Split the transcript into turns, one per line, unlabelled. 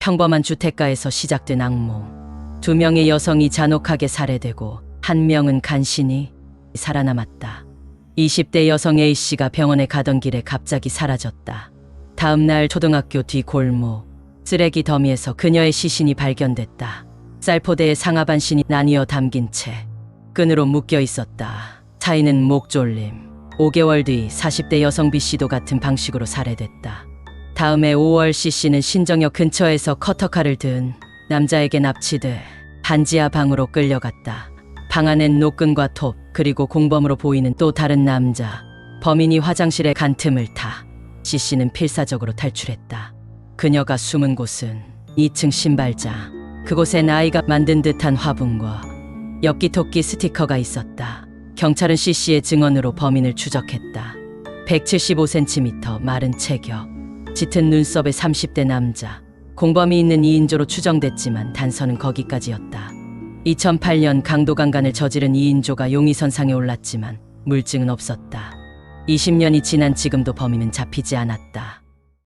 평범한 주택가에서 시작된 악몽. 두 명의 여성이 잔혹하게 살해되고 한 명은 간신히 살아남았다. 20대 여성 A씨가 병원에 가던 길에 갑자기 사라졌다. 다음 날 초등학교 뒤 골목 쓰레기 더미에서 그녀의 시신이 발견됐다. 쌀포대에 상하반신이 나뉘어 담긴 채 끈으로 묶여 있었다. 차이는 목졸림. 5개월 뒤 40대 여성 B씨도 같은 방식으로 살해됐다. 다음해 5월 C씨는 신정역 근처에서 커터칼을 든 남자에게 납치돼 반지하 방으로 끌려갔다. 방 안엔 노끈과 톱 그리고 공범으로 보이는 또 다른 남자. 범인이 화장실에 간 틈을 타 C씨는 필사적으로 탈출했다. 그녀가 숨은 곳은 2층 신발장. 그곳엔 아이가 만든 듯한 화분과 엽기토끼 스티커가 있었다. 경찰은 C씨의 증언으로 범인을 추적했다. 175cm 마른 체격, 짙은 눈썹의 30대 남자. 공범이 있는 2인조로 추정됐지만 단서는 거기까지였다. 2008년 강도강간을 저지른 2인조가 용의선상에 올랐지만 물증은 없었다. 20년이 지난 지금도 범인은 잡히지 않았다.